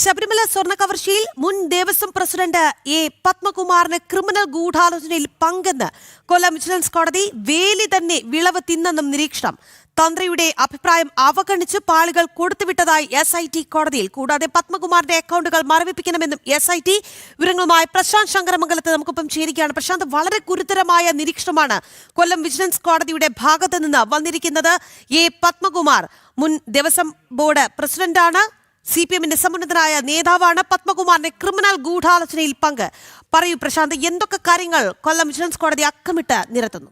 ശബരിമല സ്വർണ കവർച്ചയിൽ മുൻ ദേവസ്വം പ്രസിഡന്റ് എ പത്മകുമാറിന് ക്രിമിനൽ ഗൂഢാലോചനയിൽ പങ്കെന്ന് കൊല്ലം വിജിലൻസ് കോടതി വേലി തന്നെ വിളവ് തിന്നെന്നും നിരീക്ഷണം. തന്ത്രിയുടെ അഭിപ്രായം അവഗണിച്ച് പാളികൾ കൊടുത്തുവിട്ടതായി എസ് ഐ ടി കോടതിയിൽ. കൂടാതെ പത്മകുമാറിന്റെ അക്കൗണ്ടുകൾ മറവിപ്പിക്കണമെന്നും എസ് ഐ ടി വിവരങ്ങളുമായി പ്രശാന്ത് ശങ്കരമംഗലത്ത് നമുക്കൊപ്പം ചേരുകയാണ്. പ്രശാന്ത് വളരെ ഗുരുതരമായ നിരീക്ഷണമാണ് കൊല്ലം വിജിലൻസ് കോടതിയുടെ ഭാഗത്ത് നിന്ന് വന്നിരിക്കുന്നത്. എ പത്മകുമാർ മുൻ ദേവസ്വം ബോർഡ് പ്രസിഡന്റാണ്. സി പി എമ്മിന്റെ സമുന്നതനായ നേതാവാണ് പത്മകുമാറിന്റെ ക്രിമിനൽ ഗൂഢാലോചനയിൽ പങ്ക്. പറയൂ പ്രശാന്ത് എന്തൊക്കെ കാര്യങ്ങൾ കൊല്ലം വിജിലൻസ് കോടതി അക്കമിട്ട് നിരത്തുന്നു?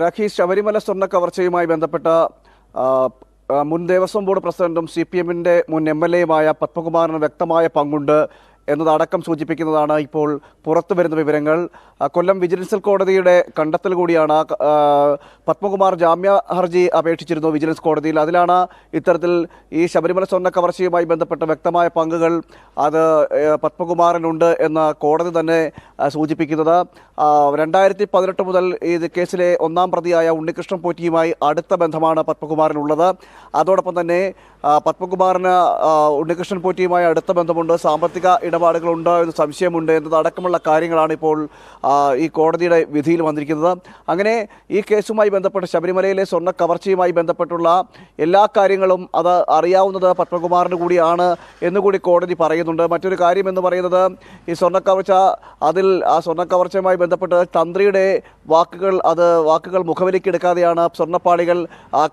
രാഖി ശബരിമല സ്വർണ കവർച്ചയുമായി ബന്ധപ്പെട്ട മുൻ ദേവസ്വം ബോർഡ് പ്രസിഡന്റും സി പി എമ്മിന്റെ മുൻ എം എൽ എയുമായ പത്മകുമാറിന് വ്യക്തമായ പങ്കുണ്ട്. എന്നതടക്കം സൂചിപ്പിക്കുന്നതാണ് ഇപ്പോൾ പുറത്തു വരുന്ന വിവരങ്ങൾ. കൊല്ലം വിജിലൻസ് കോടതിയുടെ കണ്ടെത്തൽ കൂടിയാണ്. പത്മകുമാർ ജാമ്യ ഹർജി അപേക്ഷിച്ചിരുന്നു വിജിലൻസ് കോടതിയിൽ. അതിലാണ് ഇത്തരത്തിൽ ഈ ശബരിമല സ്വർണ കവർച്ചയുമായി ബന്ധപ്പെട്ട വ്യക്തമായ പങ്കുകൾ. അത് പത്മകുമാറിനുണ്ട് എന്ന് കോടതി തന്നെ സൂചിപ്പിക്കുന്നത്. രണ്ടായിരത്തി പതിനെട്ട് മുതൽ ഈ കേസിലെ ഒന്നാം പ്രതിയായ ഉണ്ണികൃഷ്ണൻ പോറ്റിയുമായി അടുത്ത ബന്ധമാണ് പത്മകുമാറിനുള്ളത്. അതോടൊപ്പം തന്നെ പത്മകുമാറിന് ഉണ്ണികൃഷ്ണൻ പോറ്റിയുമായി അടുത്ത ബന്ധമുണ്ട്. സാമ്പത്തിക ഇടപാടുകളുണ്ടോ എന്ന് സംശയമുണ്ട് എന്നതടക്കമുള്ള കാര്യങ്ങളാണ് ഇപ്പോൾ ഈ കോടതിയുടെ വിധിയിൽ വന്നിരിക്കുന്നത്. അങ്ങനെ ഈ കേസുമായി ബന്ധപ്പെട്ട് ശബരിമലയിലെ സ്വർണ കവർച്ചയുമായി ബന്ധപ്പെട്ടുള്ള എല്ലാ കാര്യങ്ങളും അത് അറിയാവുന്നത് പത്മകുമാറിന് കൂടിയാണ് എന്നുകൂടി കോടതി പറയുന്നുണ്ട്. മറ്റൊരു കാര്യം എന്ന് പറയുന്നത് ഈ സ്വർണ കവർച്ച അതിൽ ആ സ്വർണ കവർച്ചയുമായി ബന്ധപ്പെട്ട് തന്ത്രിയുടെ വാക്കുകൾ അത് വാക്കുകൾ മുഖവിലേക്കെടുക്കാതെയാണ് സ്വർണപ്പാളികൾ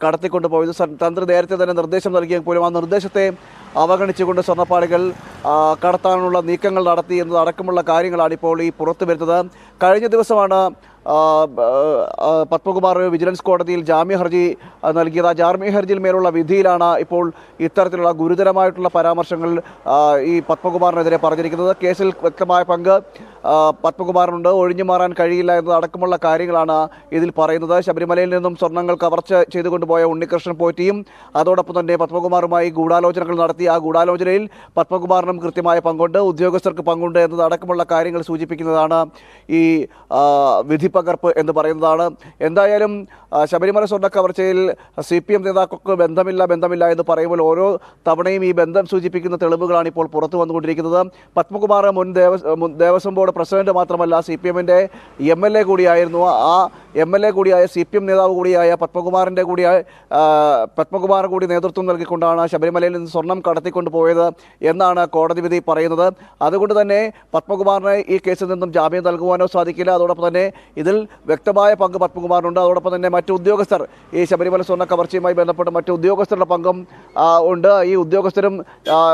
കടത്തിക്കൊണ്ട് പോയത് തന്ത്രി നേരത്തെ തന്നെ നിർദ്ദേശം നൽകിയെങ്കിൽ പോലും ആ നിർദ്ദേശത്തെ അവഗണിച്ചുകൊണ്ട് സ്വർണപ്പാളികൾ കടത്താനുള്ള നീക്കങ്ങൾ നടത്തി എന്നതടക്കമുള്ള കാര്യങ്ങളാണ് ഇപ്പോൾ ഈ പുറത്തു വരുന്നത് കഴിഞ്ഞ ദിവസമാണ് പത്മകുമാർ വിജിലൻസ് കോടതിയിൽ ജാമ്യ ഹർജി നൽകിയത്. ആ ജാമ്യ ഹർജിയിൽ മേലുള്ള വിധിയിലാണ് ഇപ്പോൾ ഇത്തരത്തിലുള്ള ഗുരുതരമായിട്ടുള്ള പരാമർശങ്ങൾ ഈ പത്മകുമാറിനെതിരെ പറഞ്ഞിരിക്കുന്നത്. കേസിൽ വ്യക്തമായ പങ്ക് പത്മകുമാറിനുണ്ട്. ഒഴിഞ്ഞു മാറാൻ കഴിയില്ല എന്നതടക്കമുള്ള കാര്യങ്ങളാണ് ഇതിൽ പറയുന്നത്. ശബരിമലയിൽ നിന്നും സ്വർണങ്ങൾ കവർച്ച ചെയ്തുകൊണ്ടുപോയ ഉണ്ണികൃഷ്ണൻ പോറ്റിയും അതോടൊപ്പം തന്നെ പത്മകുമാറുമായി ഗൂഢാലോചനകൾ നടത്തി. ആ ഗൂഢാലോചനയിൽ പത്മകുമാറിനും കൃത്യമായ പങ്കുണ്ട്. ഉദ്യോഗസ്ഥർക്ക് പങ്കുണ്ട് എന്നതടക്കമുള്ള കാര്യങ്ങൾ സൂചിപ്പിക്കുന്നതാണ് ഈ ആ, വിധിപ്പകർപ്പ് എന്ന് പറയുന്നതാണ്. എന്തായാലും ശബരിമല സ്വർണ കവർച്ചയിൽ സി പി എം നേതാക്കൾക്ക് ബന്ധമില്ല ബന്ധമില്ല എന്ന് പറയുമ്പോൾ ഓരോ തവണയും ഈ ബന്ധം സൂചിപ്പിക്കുന്ന തെളിവുകളാണ് ഇപ്പോൾ പുറത്തു വന്നുകൊണ്ടിരിക്കുന്നത്. പത്മകുമാർ മുൻ ദേവസ്വം ബോർഡ് പ്രസിഡന്റ് മാത്രമല്ല സി പി എമ്മിന്റെ എം എൽ എ കൂടിയായിരുന്നു. ആ എം എൽ എ കൂടിയായ സി പി എം നേതാവ് കൂടിയായ പത്മകുമാറിന്റെ കൂടിയായ പത്മകുമാർ കൂടി നേതൃത്വം നൽകിക്കൊണ്ടാണ് ശബരിമലയിൽ നിന്ന് സ്വർണം കടത്തിക്കൊണ്ട് പോയത് എന്നാണ് കോടതി വിധി പറയുന്നത്. അതുകൊണ്ട് തന്നെ പത്മകുമാറിന് ഈ കേസിൽ നിന്നും ജാമ്യം നൽകുവാനോ സാധിക്കില്ല. അതോടൊപ്പം തന്നെ ഇതിൽ വ്യക്തമായ പങ്ക് പത്മകുമാറിനുണ്ട്. അതോടൊപ്പം തന്നെ മറ്റു ഉദ്യോഗസ്ഥർ ഈ ശബരിമല സ്വർണ കവർച്ചയുമായി ബന്ധപ്പെട്ട് മറ്റു ഉദ്യോഗസ്ഥരുടെ പങ്കും ഉണ്ട്. ഈ ഉദ്യോഗസ്ഥരും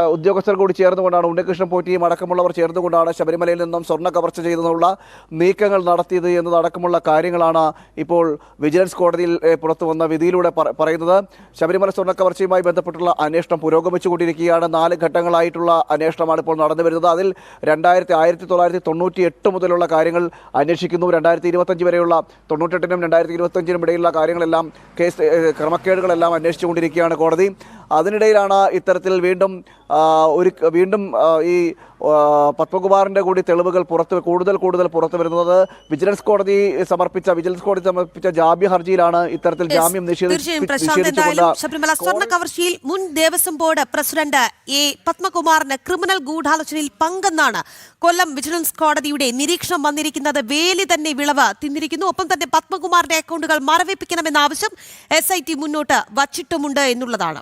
ഉദ്യോഗസ്ഥർ കൂടി ചേർന്നുകൊണ്ടാണ് ഉണ്ണികൃഷ്ണൻ പോറ്റിയും അടക്കമുള്ളവർ ചേർന്നുകൊണ്ടാണ് ശബരിമലയിൽ നിന്നും സ്വർണ കവർച്ച ചെയ്തതിനുള്ള നീക്കങ്ങൾ നടത്തിയത് എന്നതടക്കമുള്ള കാര്യങ്ങളാണ് ഇപ്പോൾ വിജിലൻസ് കോടതിയിൽ പുറത്തു വന്ന വിധിയിലൂടെ പറ- പറയുന്നത്. ശബരിമല സ്വർണ കവർച്ചയുമായി ബന്ധപ്പെട്ടുള്ള അന്വേഷണം പുരോഗമിച്ചുകൊണ്ടിരിക്കുകയാണ്. നാല് ഘട്ടങ്ങളായിട്ടുള്ള അന്വേഷണമാണ് ഇപ്പോൾ നടന്നു വരുന്നത്. അതിൽ രണ്ടായിരത്തി ആയിരത്തി തൊള്ളായിരത്തി തൊണ്ണൂറ്റി എട്ട് മുതലുള്ള കാര്യങ്ങൾ അന്വേഷിക്കുന്നു. രണ്ടായിരത്തി ഇരുപത്തഞ്ച് വരെയുള്ള തൊണ്ണൂറ്റെട്ടിനും രണ്ടായിരത്തി ഇരുപത്തഞ്ചിനും ഇടയിലുള്ള കാര്യങ്ങളെല്ലാം കേസ് ക്രമക്കേടുകളെല്ലാം അന്വേഷിച്ചുകൊണ്ടിരിക്കുകയാണ് കോടതി. അതിനിടയിലാണ് ഇത്തരത്തിൽ വീണ്ടും ഒരു വീണ്ടും ഈ പത്മകുമാറിന്റെ പത്മകുമാറിന്റെ കൂടി തെളിവുകൾ പുറത്ത് കൂടുതൽ കൂടുതൽ പുറത്തു വരുന്നത്. വിജിലൻസ് കോടതി സമർപ്പിച്ച വിജിലൻസ് കോടതി സമർപ്പിച്ച ജാമ്യ ഹർജിയിലാണ് ഇത്തരത്തിൽ ജാമ്യം ശബരിമല സ്വർണ കവർച്ചയിൽ മുൻ ദേവസ്വം ബോർഡ് പ്രസിഡന്റ് എ പത്മകുമാറിന് ക്രിമിനൽ ഗൂഢാലോചനയിൽ പങ്കെന്നാണ് കൊല്ലം വിജിലൻസ് കോടതിയുടെ നിരീക്ഷണം വന്നിരിക്കുന്നത്. വേലി തന്നെ വിളവ് തിന്നിരിക്കുന്നു. ഒപ്പം തന്നെ പത്മകുമാറിന്റെ അക്കൗണ്ടുകൾ മരവിപ്പിക്കണമെന്ന ആവശ്യം എസ് ഐ ടി മുന്നോട്ട് വച്ചിട്ടുമുണ്ട് എന്നുള്ളതാണ്.